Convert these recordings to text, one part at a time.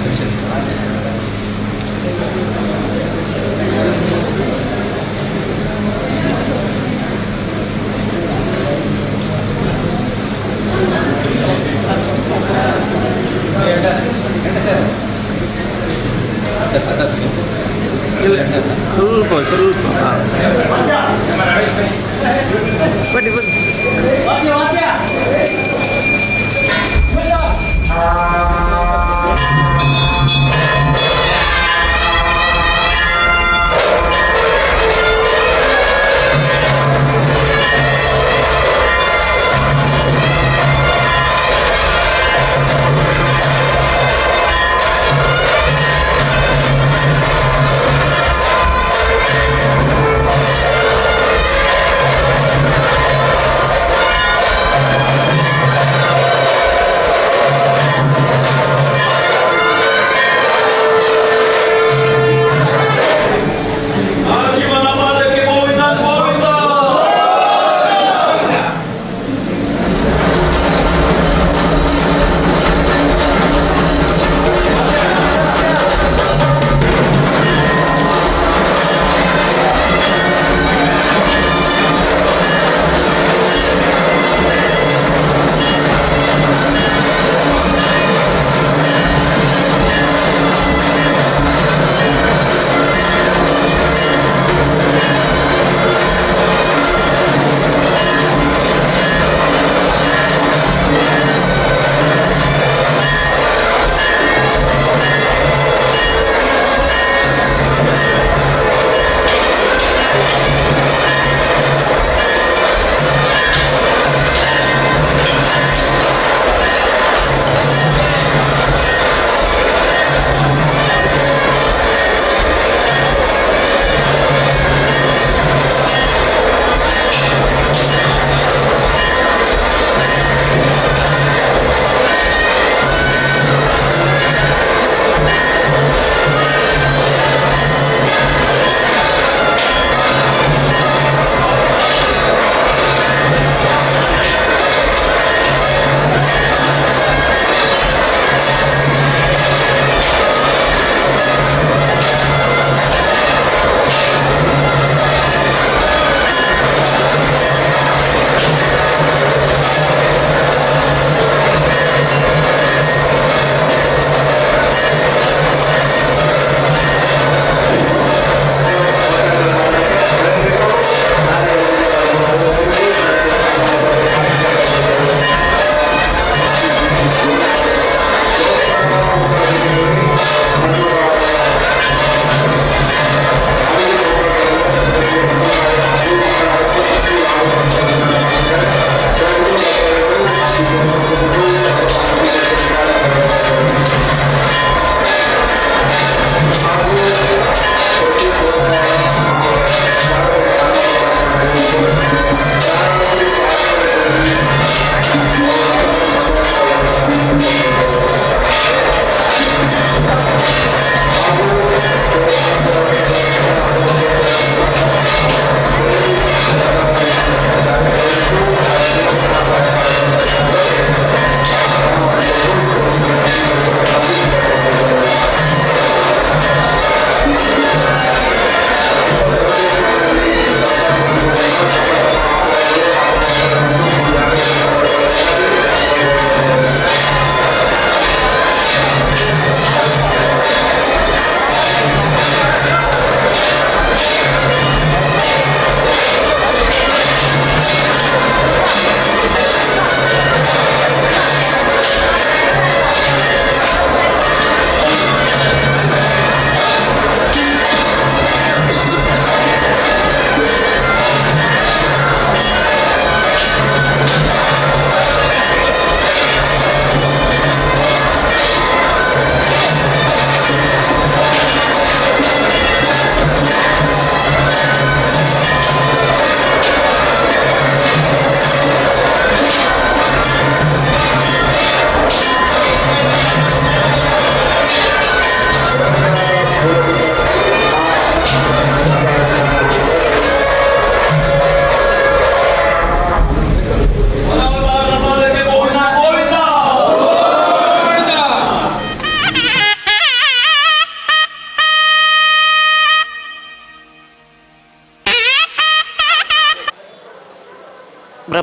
ಕೃಷಿ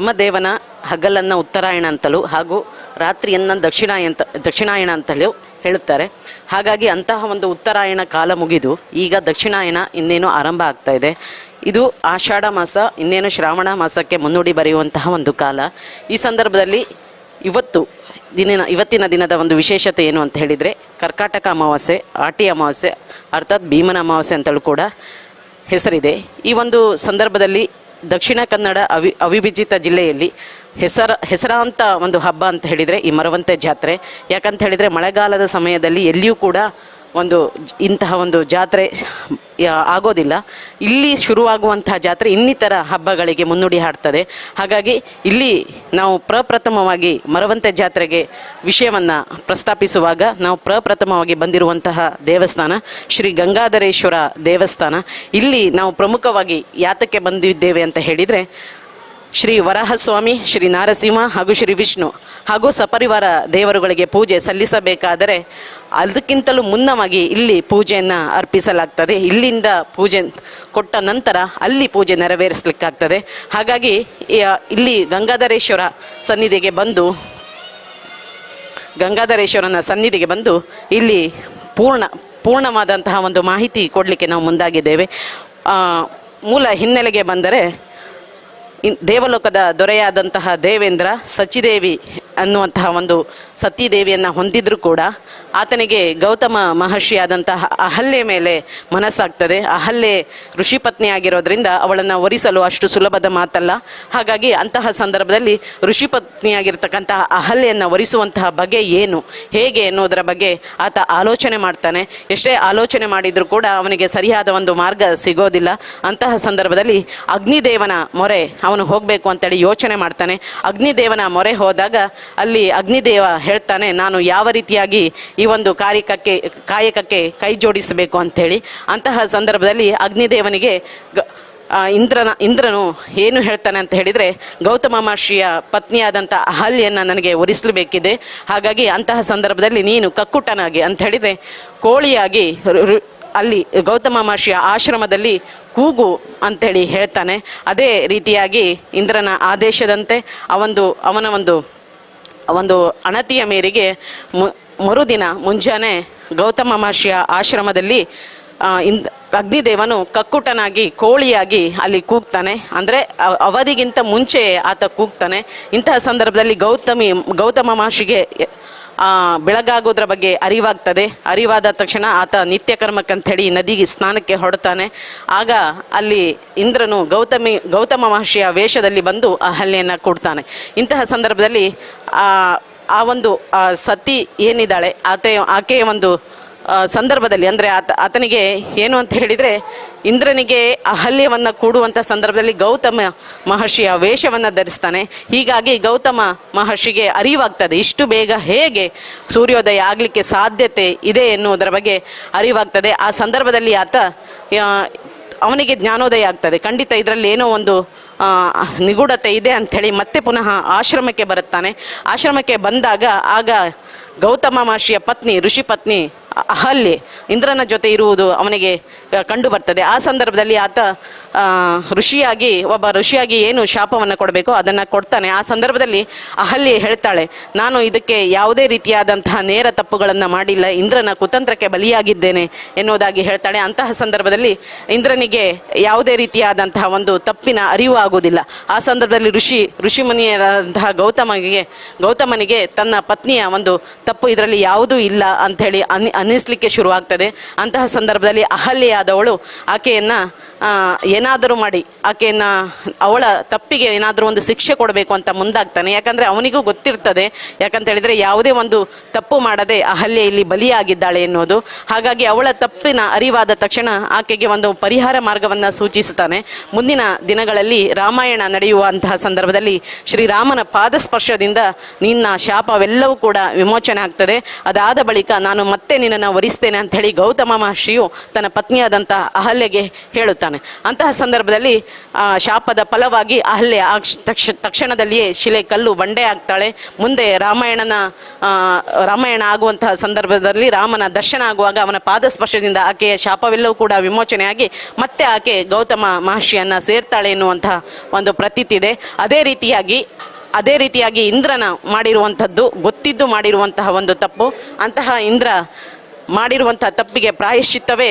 ಬ್ರಹ್ಮದೇವನ ಹಗಲನ್ನು ಉತ್ತರಾಯಣ ಅಂತಲೂ ಹಾಗೂ ರಾತ್ರಿಯನ್ನು ದಕ್ಷಿಣಾಯಣ ದಕ್ಷಿಣಾಯಣ ಅಂತಲೂ ಹೇಳುತ್ತಾರೆ. ಹಾಗಾಗಿ ಅಂತಹ ಒಂದು ಉತ್ತರಾಯಣ ಕಾಲ ಮುಗಿದು ಈಗ ದಕ್ಷಿಣಾಯನ ಇನ್ನೇನು ಆರಂಭ ಆಗ್ತಾ ಇದೆ. ಇದು ಆಷಾಢ ಮಾಸ, ಇನ್ನೇನು ಶ್ರಾವಣ ಮಾಸಕ್ಕೆ ಮುನ್ನುಡಿ ಬರೆಯುವಂತಹ ಒಂದು ಕಾಲ. ಈ ಸಂದರ್ಭದಲ್ಲಿ ಇವತ್ತು ದಿನ ಇವತ್ತಿನ ದಿನದ ಒಂದು ವಿಶೇಷತೆ ಏನು ಅಂತ ಹೇಳಿದರೆ, ಕರ್ಕಾಟಕ ಅಮಾವಾಸ್ಯೆ, ಆಟಿ ಅಮಾವಾಸ್ಯೆ, ಅರ್ಥಾತ್ ಭೀಮನ ಅಮಾವಾಸ್ಯೆ ಅಂತಲೂ ಕೂಡ ಹೆಸರಿದೆ. ಈ ಒಂದು ಸಂದರ್ಭದಲ್ಲಿ ದಕ್ಷಿಣ ಕನ್ನಡ ಅವಿ, ಅವಿಭಜಿತ ಜಿಲ್ಲೆಯಲ್ಲಿ ಹೆಸರ, ಹೆಸರಾಂತ ಒಂದು ಹಬ್ಬ ಅಂತ ಹೇಳಿದರೆ ಈ ಮರವಂತೆ ಜಾತ್ರೆ. ಯಾಕಂತ ಹೇಳಿದರೆ ಮಳೆಗಾಲದ ಸಮಯದಲ್ಲಿ ಎಲ್ಲಿಯೂ ಕೂಡ ಒಂದು ಇಂತಹ ಒಂದು ಜಾತ್ರೆ ಆಗೋದಿಲ್ಲ. ಇಲ್ಲಿ ಶುರುವಾಗುವಂತಹ ಜಾತ್ರೆ ಇನ್ನಿತರ ಹಬ್ಬಗಳಿಗೆ ಮುನ್ನುಡಿ ಹಾಡ್ತದೆ. ಹಾಗಾಗಿ ಇಲ್ಲಿ ನಾವು ಪ್ರಪ್ರಥಮವಾಗಿ ಮರವಂತೆ ಜಾತ್ರೆಗೆ ವಿಷಯವನ್ನು ಪ್ರಸ್ತಾಪಿಸುವಾಗ ನಾವು ಪ್ರಪ್ರಥಮವಾಗಿ ಬಂದಿರುವಂತಹ ದೇವಸ್ಥಾನ ಶ್ರೀ ಗಂಗಾಧರೇಶ್ವರ ದೇವಸ್ಥಾನ. ಇಲ್ಲಿ ನಾವು ಪ್ರಮುಖವಾಗಿ ಯಾತಕ್ಕೆ ಬಂದಿದ್ದೇವೆ ಅಂತ ಹೇಳಿದರೆ ಶ್ರೀ ವರಾಹಸ್ವಾಮಿ, ಶ್ರೀ ನಾರಸಿಂಹ ಹಾಗೂ ಶ್ರೀ ವಿಷ್ಣು ಹಾಗೂ ಸಪರಿವಾರ ದೇವರುಗಳಿಗೆ ಪೂಜೆ ಸಲ್ಲಿಸಬೇಕಾದರೆ ಅದಕ್ಕಿಂತಲೂ ಮುನ್ನವಾಗಿ ಇಲ್ಲಿ ಪೂಜೆಯನ್ನು ಅರ್ಪಿಸಲಾಗ್ತದೆ. ಇಲ್ಲಿಂದ ಪೂಜೆ ಕೊಟ್ಟ ನಂತರ ಅಲ್ಲಿ ಪೂಜೆ ನೆರವೇರಿಸಲಿಕ್ಕಾಗ್ತದೆ. ಹಾಗಾಗಿ ಇಲ್ಲಿ ಗಂಗಾಧರೇಶ್ವರ ಸನ್ನಿಧಿಗೆ ಬಂದು, ಗಂಗಾಧರೇಶ್ವರನ ಸನ್ನಿಧಿಗೆ ಬಂದು ಇಲ್ಲಿ ಪೂರ್ಣ, ಪೂರ್ಣವಾದಂತಹ ಒಂದು ಮಾಹಿತಿ ಕೊಡಲಿಕ್ಕೆ ನಾವು ಮುಂದಾಗಿದ್ದೇವೆ. ಮೂಲ ಹಿನ್ನೆಲೆಗೆ ಬಂದರೆ ದೇವಲೋಕದ ದೊರೆಯಾದಂತಹ ದೇವೇಂದ್ರ ಸಚಿದೇವಿ ಅನ್ನುವಂತಹ ಒಂದು ಸತ್ಯದೇವಿಯನ್ನು ಹೊಂದಿದ್ರೂ ಕೂಡ ಆತನಿಗೆ ಗೌತಮ ಮಹರ್ಷಿಯಾದಂತಹ ಅಹಲ್ಯೆ ಮೇಲೆ ಮನಸ್ಸಾಗ್ತದೆ. ಅಹಲ್ಯೆ ಋಷಿ ಪತ್ನಿ ಆಗಿರೋದ್ರಿಂದ ಅವಳನ್ನು ವರಿಸಲು ಅಷ್ಟು ಸುಲಭದ ಮಾತಲ್ಲ. ಹಾಗಾಗಿ ಅಂತಹ ಸಂದರ್ಭದಲ್ಲಿ ಋಷಿ ಪತ್ನಿಯಾಗಿರ್ತಕ್ಕಂತಹ ಅಹಲ್ಯೆಯನ್ನು ವರಿಸುವಂತಹ ಬಗೆ ಏನು? ಹೇಗೆ ಎನ್ನುವುದರ ಬಗ್ಗೆ ಆತ ಆಲೋಚನೆ ಮಾಡ್ತಾನೆ. ಎಷ್ಟೇ ಆಲೋಚನೆ ಮಾಡಿದರೂ ಕೂಡ ಅವನಿಗೆ ಸರಿಯಾದ ಒಂದು ಮಾರ್ಗ ಸಿಗೋದಿಲ್ಲ. ಅಂತಹ ಸಂದರ್ಭದಲ್ಲಿ ಅಗ್ನಿದೇವನ ಮೊರೆ ಅವನು ಹೋಗಬೇಕು ಅಂತೇಳಿ ಯೋಚನೆ ಮಾಡ್ತಾನೆ. ಅಗ್ನಿದೇವನ ಮೊರೆ ಹೋದಾಗ ಅಲ್ಲಿ ಅಗ್ನಿದೇವ ಹೇಳ್ತಾನೆ, ನಾನು ಯಾವ ರೀತಿಯಾಗಿ ಈ ಒಂದು ಕಾರ್ಯಕಕ್ಕೆ, ಕಾಯಕಕ್ಕೆ ಕೈ ಜೋಡಿಸಬೇಕು ಅಂಥೇಳಿ. ಅಂತಹ ಸಂದರ್ಭದಲ್ಲಿ ಅಗ್ನಿದೇವನಿಗೆ ಇಂದ್ರನ, ಇಂದ್ರನು ಏನು ಹೇಳ್ತಾನೆ ಅಂತ ಹೇಳಿದರೆ, ಗೌತಮ ಮಹರ್ಷಿಯ ಪತ್ನಿಯಾದಂಥ ಅಹಲ್ಯನ್ನು ನನಗೆ ಒರಿಸಲೇಬೇಕಿದೆ ಹಾಗಾಗಿ ಅಂತಹ ಸಂದರ್ಭದಲ್ಲಿ ನೀನು ಕಕ್ಕುಟನಾಗಿ. ಅಂತ ಹೇಳಿದರೆ, ಕೋಳಿಯಾಗಿ ಅಲ್ಲಿ ಗೌತಮ ಮಹರ್ಷಿಯ ಆಶ್ರಮದಲ್ಲಿ ಕೂಗು ಅಂತೇಳಿ ಹೇಳ್ತಾನೆ. ಅದೇ ರೀತಿಯಾಗಿ ಇಂದ್ರನ ಆದೇಶದಂತೆ ಅವೊಂದು ಅವನ ಒಂದು ಒಂದು ಅಣತಿಯ ಮೇರೆಗೆ ಮರುದಿನ ಮುಂಜಾನೆ ಗೌತಮ ಮಹರ್ಷಿಯ ಆಶ್ರಮದಲ್ಲಿ ಅಗ್ನಿದೇವನು ಕಕ್ಕುಟನಾಗಿ ಕೋಳಿಯಾಗಿ ಅಲ್ಲಿ ಕೂಗ್ತಾನೆ. ಅಂದರೆ ಅವಧಿಗಿಂತ ಮುಂಚೆ ಆತ ಕೂಗ್ತಾನೆ. ಇಂತಹ ಸಂದರ್ಭದಲ್ಲಿ ಗೌತಮಿ, ಗೌತಮ ಮಹರ್ಷಿಗೆ ಬೆಳಗಾಗೋದ್ರ ಬಗ್ಗೆ ಅರಿವಾಗ್ತದೆ. ಅರಿವಾದ ತಕ್ಷಣ ಆತ ನಿತ್ಯ ಕರ್ಮಕ್ಕಂಥೇಳಿ ನದಿಗೆ ಸ್ನಾನಕ್ಕೆ ಹೊಡ್ತಾನೆ ಆಗ ಅಲ್ಲಿ ಇಂದ್ರನು ಗೌತಮಿ, ಗೌತಮ ಮಹರ್ಷಿಯ ವೇಷದಲ್ಲಿ ಬಂದು ಅಹಲ್ಯೆಯನ್ನು ಕೊಡ್ತಾನೆ. ಇಂತಹ ಸಂದರ್ಭದಲ್ಲಿ ಆ ಒಂದು ಸತಿ ಏನಿದ್ದಾಳೆ, ಆತ, ಆಕೆಯ ಒಂದು ಸಂದರ್ಭದಲ್ಲಿ ಅಂದರೆ ಆತ, ಆತನಿಗೆ ಏನು ಅಂತ ಹೇಳಿದರೆ, ಇಂದ್ರನಿಗೆ ಅಹಲ್ಯವನ್ನು ಕೂಡುವಂಥ ಸಂದರ್ಭದಲ್ಲಿ ಗೌತಮ ಮಹರ್ಷಿಯ ವೇಷವನ್ನು ಧರಿಸ್ತಾನೆ. ಹೀಗಾಗಿ ಗೌತಮ ಮಹರ್ಷಿಗೆ ಅರಿವಾಗ್ತದೆ, ಇಷ್ಟು ಬೇಗ ಹೇಗೆ ಸೂರ್ಯೋದಯ ಆಗಲಿಕ್ಕೆ ಸಾಧ್ಯತೆ ಇದೆ ಎನ್ನುವುದರ ಬಗ್ಗೆ ಅರಿವಾಗ್ತದೆ. ಆ ಸಂದರ್ಭದಲ್ಲಿ ಆತ ಅವನಿಗೆ ಜ್ಞಾನೋದಯ ಆಗ್ತದೆ. ಖಂಡಿತ ಇದರಲ್ಲಿ ಏನೋ ಒಂದು ನಿಗೂಢತೆ ಇದೆ ಅಂಥೇಳಿ ಮತ್ತೆ ಪುನಃ ಆಶ್ರಮಕ್ಕೆ ಬರುತ್ತಾನೆ. ಆಶ್ರಮಕ್ಕೆ ಬಂದಾಗ ಆಗ ಗೌತಮ ಮಹರ್ಷಿಯ ಪತ್ನಿ, ಋಷಿ ಪತ್ನಿ ಅಹಲ್ಯೆ ಇಂದ್ರನ ಜೊತೆ ಇರುವುದು ಅವನಿಗೆ ಕಂಡು ಬರ್ತದೆ. ಆ ಸಂದರ್ಭದಲ್ಲಿ ಆತ ಋಷಿಯಾಗಿ, ಒಬ್ಬ ಋಷಿಯಾಗಿ ಏನು ಶಾಪವನ್ನು ಕೊಡಬೇಕು? ಅದನ್ನು ಕೊಡ್ತಾನೆ. ಆ ಸಂದರ್ಭದಲ್ಲಿ ಅಹಲ್ಯೆ ಹೇಳ್ತಾಳೆ, ನಾನು ಇದಕ್ಕೆ ಯಾವುದೇ ರೀತಿಯಾದಂತಹ ನೇರ ತಪ್ಪುಗಳನ್ನು ಮಾಡಿಲ್ಲ. ಇಂದ್ರನ ಕುತಂತ್ರಕ್ಕೆ ಬಲಿಯಾಗಿದ್ದೇನೆ, ಎನ್ನುವುದಾಗಿ ಹೇಳ್ತಾಳೆ. ಅಂತಹ ಸಂದರ್ಭದಲ್ಲಿ ಇಂದ್ರನಿಗೆ ಯಾವುದೇ ರೀತಿಯಾದಂತಹ ಒಂದು ತಪ್ಪಿನ ಅರಿವು ಆಗುವುದಿಲ್ಲ. ಆ ಸಂದರ್ಭದಲ್ಲಿ ಋಷಿ, ಋಷಿಮುನಿಯರಾದಂತಹ ಗೌತಮಗೆ ಗೌತಮನಿಗೆ ತನ್ನ ಪತ್ನಿಯ ಒಂದು ತಪ್ಪು ಇದರಲ್ಲಿ ಯಾವುದೂ ಇಲ್ಲ ಅಂಥೇಳಿ ಅನಿ ಅನ್ನಿಸ್ಲಿಕ್ಕೆ ಶುರುವಾಗ್ತದೆ. ಅಂತಹ ಸಂದರ್ಭದಲ್ಲಿ ಅಹಲ್ಯೆಯಾದವಳು ಆಕೆಯನ್ನು ಏನಾದರೂ ಮಾಡಿ ಆಕೆಯನ್ನ ಅವಳ ತಪ್ಪಿಗೆ ಏನಾದರೂ ಒಂದು ಶಿಕ್ಷೆ ಕೊಡಬೇಕು ಅಂತ ಮುಂದಾಗ್ತಾನೆ. ಯಾಕಂದರೆ ಅವನಿಗೂ ಗೊತ್ತಿರ್ತದೆ, ಯಾಕಂತ ಹೇಳಿದ್ರೆ ಯಾವುದೇ ಒಂದು ತಪ್ಪು ಮಾಡದೆ ಅಹಲ್ಯೆ ಇಲ್ಲಿ ಬಲಿಯಾಗಿದ್ದಾಳೆ ಎನ್ನುವುದು. ಹಾಗಾಗಿ ಅವಳ ತಪ್ಪಿನ ಅರಿವಾದ ತಕ್ಷಣ ಆಕೆಗೆ ಒಂದು ಪರಿಹಾರ ಮಾರ್ಗವನ್ನು ಸೂಚಿಸುತ್ತಾನೆ. ಮುಂದಿನ ದಿನಗಳಲ್ಲಿ ರಾಮಾಯಣ ನಡೆಯುವಂತಹ ಸಂದರ್ಭದಲ್ಲಿ ಶ್ರೀರಾಮನ ಪಾದಸ್ಪರ್ಶದಿಂದ ನಿನ್ನ ಶಾಪವೆಲ್ಲವೂ ಕೂಡ ವಿಮೋಚನೆ ಆಗ್ತದೆ. ಅದಾದ ಬಳಿಕ ನಾನು ಮತ್ತೆ ನಿನ್ನನ್ನು ನೀನನ್ನು ವರಿಸ್ತೇನೆ ಅಂತ ಹೇಳಿ ಗೌತಮ ಮಹರ್ಷಿಯು ತನ್ನ ಪತ್ನಿಯಾದಂತಹ ಅಹಲ್ಯೆಗೆ ಹೇಳುತ್ತಾನೆ. ಅಂತಹ ಸಂದರ್ಭದಲ್ಲಿ ಶಾಪದ ಫಲವಾಗಿ ಅಹಲ್ಯ ತಕ್ಷ, ತಕ್ಷಣದಲ್ಲಿಯೇ ಶಿಲೆ ಕಲ್ಲು ಬಂಡೆ ಆಗ್ತಾಳೆ. ಮುಂದೆ ರಾಮಾಯಣನ ರಾಮಾಯಣ ಆಗುವಂತಹ ಸಂದರ್ಭದಲ್ಲಿ ರಾಮನ ದರ್ಶನ ಆಗುವಾಗ ಅವನ ಪಾದಸ್ಪರ್ಶದಿಂದ ಆಕೆಯ ಶಾಪವೆಲ್ಲವೂ ಕೂಡ ವಿಮೋಚನೆಯಾಗಿ ಮತ್ತೆ ಆಕೆ ಗೌತಮ ಮಹರ್ಷಿಯನ್ನ ಸೇರ್ತಾಳೆ ಎನ್ನುವಂತಹ ಒಂದು ಪ್ರತೀತಿ ಇದೆ ಅದೇ ರೀತಿಯಾಗಿ ಅದೇ ರೀತಿಯಾಗಿ ಇಂದ್ರನ ಮಾಡಿರುವಂಥದ್ದು, ಗೊತ್ತಿದ್ದು ಮಾಡಿರುವಂತಹ ಒಂದು ತಪ್ಪು. ಅಂತಹ ಇಂದ್ರ ಮಾಡಿರುವಂತಹ ತಪ್ಪಿಗೆ ಪ್ರಾಯಶ್ಚಿತ್ತವೇ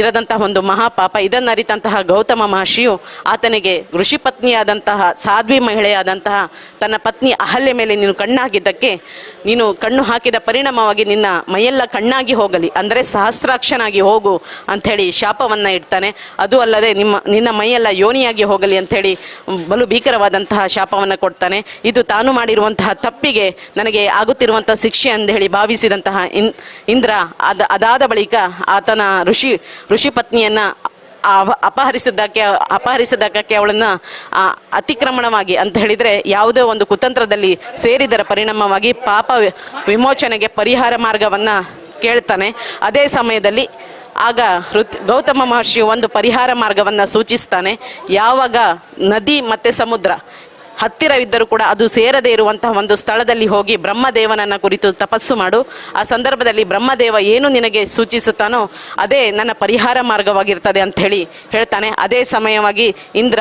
ಇರದಂತಹ ಒಂದು ಮಹಾಪಾಪ. ಇದನ್ನು ಅರಿತಂತಹ ಗೌತಮ ಮಹರ್ಷಿಯು ಆತನಿಗೆ ಋಷಿ ಪತ್ನಿಯಾದಂತಹ, ಸಾಧ್ವಿ ಮಹಿಳೆಯಾದಂತಹ, ತನ್ನ ಪತ್ನಿ ಅಹಲ್ಯ ಮೇಲೆ ನೀನು ಕಣ್ಣಾಗಿದ್ದಕ್ಕೆ, ನೀನು ಕಣ್ಣು ಹಾಕಿದ ಪರಿಣಾಮವಾಗಿ ನಿನ್ನ ಮೈಯೆಲ್ಲ ಕಣ್ಣಾಗಿ ಹೋಗಲಿ, ಅಂದರೆ ಸಹಸ್ರಾಕ್ಷನಾಗಿ ಹೋಗು ಅಂಥೇಳಿ ಶಾಪವನ್ನು ಇಡ್ತಾನೆ. ಅದು ಅಲ್ಲದೆ ನಿಮ್ಮ, ನಿನ್ನ ಮೈಯೆಲ್ಲ ಯೋನಿಯಾಗಿ ಹೋಗಲಿ ಅಂಥೇಳಿ ಬಲು ಭೀಕರವಾದಂತಹ ಶಾಪವನ್ನು ಕೊಡ್ತಾನೆ. ಇದು ತಾನು ಮಾಡಿರುವಂತಹ ತಪ್ಪಿಗೆ ನನಗೆ ಆಗುತ್ತಿರುವಂತಹ ಶಿಕ್ಷೆ ಅಂತ ಹೇಳಿ ಭಾವಿಸಿದಂತಹ ಇಂದ್ರ ಅದ ಅದಾದ ಬಳಿಕ ಆತನ ಋಷಿ ಋಷಿ ಪತ್ನಿಯನ್ನ ಅಪಹರಿಸಿದ್ದಕ್ಕೆ ಅಪಹರಿಸಿದ್ದಕ್ಕೆ ಅವಳನ್ನ ಅತಿಕ್ರಮಣವಾಗಿ ಅಂತ ಹೇಳಿದ್ರೆ ಯಾವುದೇ ಒಂದು ಕುತಂತ್ರದಲ್ಲಿ ಸೇರಿದರ ಪರಿಣಾಮವಾಗಿ ಪಾಪ ವಿಮೋಚನೆಗೆ ಪರಿಹಾರ ಮಾರ್ಗವನ್ನ ಕೇಳ್ತಾನೆ. ಅದೇ ಸಮಯದಲ್ಲಿ ಆಗ ಗೌತಮ ಮಹರ್ಷಿ ಒಂದು ಪರಿಹಾರ ಮಾರ್ಗವನ್ನ ಸೂಚಿಸ್ತಾನೆ. ಯಾವಾಗ ನದಿ ಮತ್ತೆ ಸಮುದ್ರ ಹತ್ತಿರವಿದ್ದರೂ ಕೂಡ ಅದು ಸೇರದೇ ಇರುವಂತಹ ಒಂದು ಸ್ಥಳದಲ್ಲಿ ಹೋಗಿ ಬ್ರಹ್ಮದೇವನನ್ನ ಕುರಿತು ತಪಸ್ಸು ಮಾಡು. ಆ ಸಂದರ್ಭದಲ್ಲಿ ಬ್ರಹ್ಮದೇವ ಏನು ನಿನಗೆ ಸೂಚಿಸುತ್ತಾನೋ ಅದೇ ನನ್ನ ಪರಿಹಾರ ಮಾರ್ಗವಾಗಿರ್ತದೆ ಅಂತ ಹೇಳಿ ಹೇಳ್ತಾನೆ. ಅದೇ ಸಮಯವಾಗಿ ಇಂದ್ರ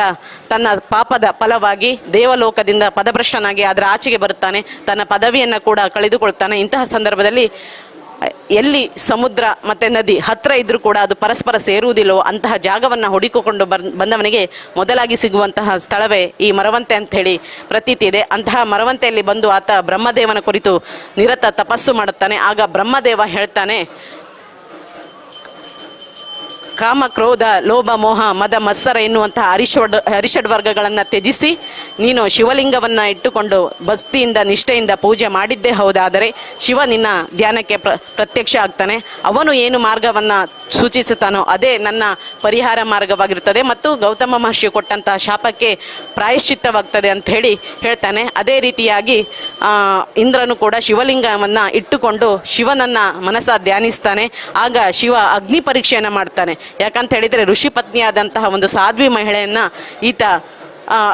ತನ್ನ ಪಾಪದ ಫಲವಾಗಿ ದೇವಲೋಕದಿಂದ ಪದಭ್ರಷ್ಟನಾಗಿ ಅದರ ಆಚೆಗೆ ಬರುತ್ತಾನೆ. ತನ್ನ ಪದವಿಯನ್ನು ಕೂಡ ಕಳೆದುಕೊಳ್ತಾನೆ. ಇಂತಹ ಸಂದರ್ಭದಲ್ಲಿ ಎಲ್ಲಿ ಸಮುದ್ರ ಮತ್ತೆ ನದಿ ಹತ್ರ ಇದ್ದರೂ ಕೂಡ ಅದು ಪರಸ್ಪರ ಸೇರುವುದಿಲ್ಲವೋ ಅಂತಹ ಜಾಗವನ್ನು ಹುಡುಕಿಕೊಂಡು ಬಂದವನಿಗೆ ಮೊದಲಾಗಿ ಸಿಗುವಂತಹ ಸ್ಥಳವೇ ಈ ಮರವಂತೆ ಅಂತ ಹೇಳಿ ಪ್ರತೀತಿ ಇದೆ. ಅಂತಹ ಮರವಂತೆಯಲ್ಲಿ ಬಂದು ಆತ ಬ್ರಹ್ಮದೇವನ ಕುರಿತು ನಿರತ ತಪಸ್ಸು ಮಾಡುತ್ತಾನೆ. ಆಗ ಬ್ರಹ್ಮದೇವ ಹೇಳ್ತಾನೆ ಕಾಮ ಕ್ರೋಧ ಲೋಭ, ಮೋಹ, ಮದ, ಮತ್ಸರ ಎನ್ನುವಂತಹ ಹರಿಷಡ್ ಹರಿಷಡ್ ವರ್ಗಗಳನ್ನು ತ್ಯಜಿಸಿ ನೀನು ಶಿವಲಿಂಗವನ್ನು ಇಟ್ಟುಕೊಂಡು ಭಕ್ತಿಯಿಂದ, ನಿಷ್ಠೆಯಿಂದ ಪೂಜೆ ಮಾಡಿದ್ದೇ ಹೌದಾದರೆ ಶಿವ ನಿನ್ನ ಧ್ಯಾನಕ್ಕೆ ಪ್ರ, ಪ್ರತ್ಯಕ್ಷ ಆಗ್ತಾನೆ. ಅವನು ಏನು ಮಾರ್ಗವನ್ನು ಸೂಚಿಸುತ್ತಾನೋ ಅದೇ ನನ್ನ ಪರಿಹಾರ ಮಾರ್ಗವಾಗಿರುತ್ತದೆ ಮತ್ತು ಗೌತಮ ಮಹರ್ಷಿ ಕೊಟ್ಟಂತಹ ಶಾಪಕ್ಕೆ ಪ್ರಾಯಶ್ಚಿತ್ತವಾಗ್ತದೆ ಅಂತ ಹೇಳಿ ಹೇಳ್ತಾನೆ. ಅದೇ ರೀತಿಯಾಗಿ ಇಂದ್ರನು ಕೂಡ ಶಿವಲಿಂಗವನ್ನು ಇಟ್ಟುಕೊಂಡು ಶಿವನನ್ನ ಮನಸ್ಸ ಧ್ಯಾನಿಸ್ತಾನೆ. ಆಗ ಶಿವ ಅಗ್ನಿ ಪರೀಕ್ಷೆಯನ್ನು ಮಾಡ್ತಾನೆ. ಯಾಕಂತ ಹೇಳಿದರೆ ಋಷಿ ಪತ್ನಿಯಾದಂತಹ ಒಂದು ಸಾಧ್ವಿ ಮಹಿಳೆಯನ್ನು ಈತ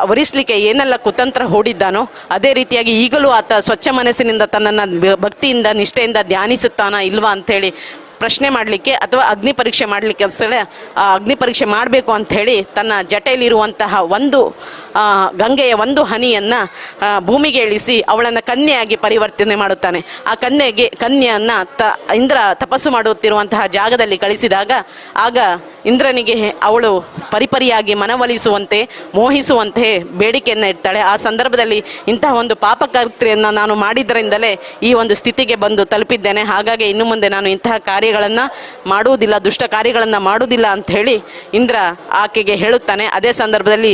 ವರಿಸಲಿಕ್ಕೆ ಏನೆಲ್ಲ ಕುತಂತ್ರ ಹೂಡಿದ್ದಾನೋ, ಅದೇ ರೀತಿಯಾಗಿ ಈಗಲೂ ಆತ ಸ್ವಚ್ಛ ಮನಸ್ಸಿನಿಂದ ತನ್ನನ್ನು ಭಕ್ತಿಯಿಂದ, ನಿಷ್ಠೆಯಿಂದ ಧ್ಯಾನಿಸುತ್ತಾನಾ ಇಲ್ವಾ ಅಂಥೇಳಿ ಪ್ರಶ್ನೆ ಮಾಡಲಿಕ್ಕೆ ಅಥವಾ ಅಗ್ನಿ ಪರೀಕ್ಷೆ ಮಾಡಲಿಕ್ಕೆ ಅನ್ಸಲೆ ಆ, ಅಗ್ನಿ ಪರೀಕ್ಷೆ ಮಾಡಬೇಕು ಅಂಥೇಳಿ ತನ್ನ ಜಟೆಯಲ್ಲಿರುವಂತಹ ಒಂದು ಗಂಗೆಯ ಒಂದು ಹನಿಯನ್ನು ಭೂಮಿಗೆ ಇಳಿಸಿ ಅವಳನ್ನು ಕನ್ಯೆಯಾಗಿ ಪರಿವರ್ತನೆ ಮಾಡುತ್ತಾನೆ. ಆ ಕನ್ಯೆಗೆ, ಕನ್ಯೆಯನ್ನು ತ, ಇಂದ್ರ ತಪಸ್ಸು ಮಾಡುತ್ತಿರುವಂತಹ ಜಾಗದಲ್ಲಿ ಕಳಿಸಿದಾಗ, ಆಗ ಇಂದ್ರನಿಗೆ ಅವಳು ಪರಿಪರಿಯಾಗಿ ಮನವೊಲಿಸುವಂತೆ, ಮೋಹಿಸುವಂತೆ ಬೇಡಿಕೆಯನ್ನು ಇಡ್ತಾಳೆ. ಆ ಸಂದರ್ಭದಲ್ಲಿ ಇಂತಹ ಒಂದು ಪಾಪಕರ್ತ್ರಿಯನ್ನು ನಾನು ಮಾಡಿದ್ರಿಂದಲೇ ಈ ಒಂದು ಸ್ಥಿತಿಗೆ ಬಂದು ತಲುಪಿದ್ದೇನೆ. ಹಾಗಾಗಿ ಇನ್ನು ಮುಂದೆ ನಾನು ಇಂತಹ ಕಾರ್ಯಗಳನ್ನು ಮಾಡುವುದಿಲ್ಲ, ದುಷ್ಟ ಕಾರ್ಯಗಳನ್ನು ಮಾಡುವುದಿಲ್ಲ ಅಂತ ಹೇಳಿ ಇಂದ್ರ ಆಕೆಗೆ ಹೇಳುತ್ತಾನೆ. ಅದೇ ಸಂದರ್ಭದಲ್ಲಿ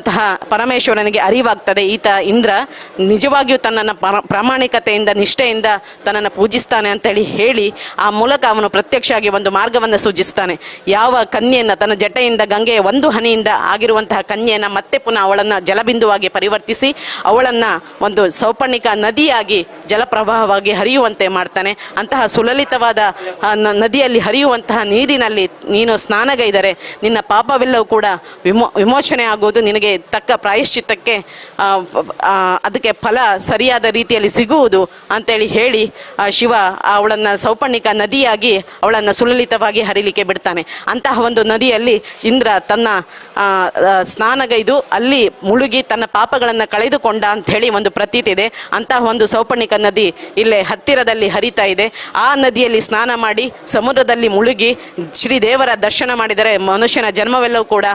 ಶಿವನಾದಂತಹ ಪರಮೇಶ್ವರನಿಗೆ ಅರಿವಾಗ್ತದೆ. ಈತ ಇಂದ್ರ ನಿಜವಾಗಿಯೂ ತನ್ನನ್ನು ಪರ, ಪ್ರಾಮಾಣಿಕತೆಯಿಂದ, ನಿಷ್ಠೆಯಿಂದ ತನ್ನನ್ನು ಪೂಜಿಸ್ತಾನೆ ಅಂತೇಳಿ ಹೇಳಿ ಆ ಮೂಲಕ ಅವನು ಪ್ರತ್ಯಕ್ಷವಾಗಿ ಒಂದು ಮಾರ್ಗವನ್ನು ಸೂಚಿಸ್ತಾನೆ. ಯಾವ ಕನ್ಯೆಯನ್ನು, ತನ್ನ ಜಟೆಯಿಂದ, ಗಂಗೆಯ ಒಂದು ಹನಿಯಿಂದ ಆಗಿರುವಂತಹ ಕನ್ಯೆಯನ್ನು ಮತ್ತೆ ಪುನಃ ಅವಳನ್ನು ಜಲಬಿಂದುವಾಗಿ ಪರಿವರ್ತಿಸಿ, ಅವಳನ್ನು ಒಂದು ಸೌಪರ್ಣಿಕ ನದಿಯಾಗಿ, ಜಲಪ್ರವಾಹವಾಗಿ ಹರಿಯುವಂತೆ ಮಾಡ್ತಾನೆ. ಅಂತಹ ಸುಲಲಿತವಾದ ನದಿಯಲ್ಲಿ ಹರಿಯುವಂತಹ ನೀರಿನಲ್ಲಿ ನೀನು ಸ್ನಾನಗೈದರೆ ನಿನ್ನ ಪಾಪವೆಲ್ಲವೂ ಕೂಡ ವಿಮೋ, ವಿಮೋಚನೆ ಆಗುವುದು ನಿನಗೆ ತಕ್ಕ ಪ್ರಾಯಶ್ಚಿತ್ತಕ್ಕೆ ಅದಕ್ಕೆ ಫಲ ಸರಿಯಾದ ರೀತಿಯಲ್ಲಿ ಸಿಗುವುದು ಅಂತೇಳಿ ಹೇಳಿ ಶಿವ ಅವಳನ್ನು ಸೌಪರ್ಣಿಕ ನದಿಯಾಗಿ ಅವಳನ್ನು ಸುಲಲಿತವಾಗಿ ಹರಿಲಿಕ್ಕೆ ಬಿಡ್ತಾನೆ. ಅಂತಹ ಒಂದು ನದಿಯಲ್ಲಿ ಇಂದ್ರ ತನ್ನ ಸ್ನಾನಗೈದು ಅಲ್ಲಿ ಮುಳುಗಿ ತನ್ನ ಪಾಪಗಳನ್ನು ಕಳೆದುಕೊಂಡ ಅಂತ ಹೇಳಿ ಒಂದು ಪ್ರತೀತಿ ಇದೆ. ಅಂತಹ ಒಂದು ಸೌಪರ್ಣಿಕ ನದಿ ಇಲ್ಲೇ ಹತ್ತಿರದಲ್ಲಿ ಹರಿತಾ ಇದೆ. ಆ ನದಿಯಲ್ಲಿ ಸ್ನಾನ ಮಾಡಿ ಸಮುದ್ರದಲ್ಲಿ ಮುಳುಗಿ ಶ್ರೀದೇವರ ದರ್ಶನ ಮಾಡಿದರೆ ಮನುಷ್ಯನ ಜನ್ಮವೆಲ್ಲವೂ ಕೂಡ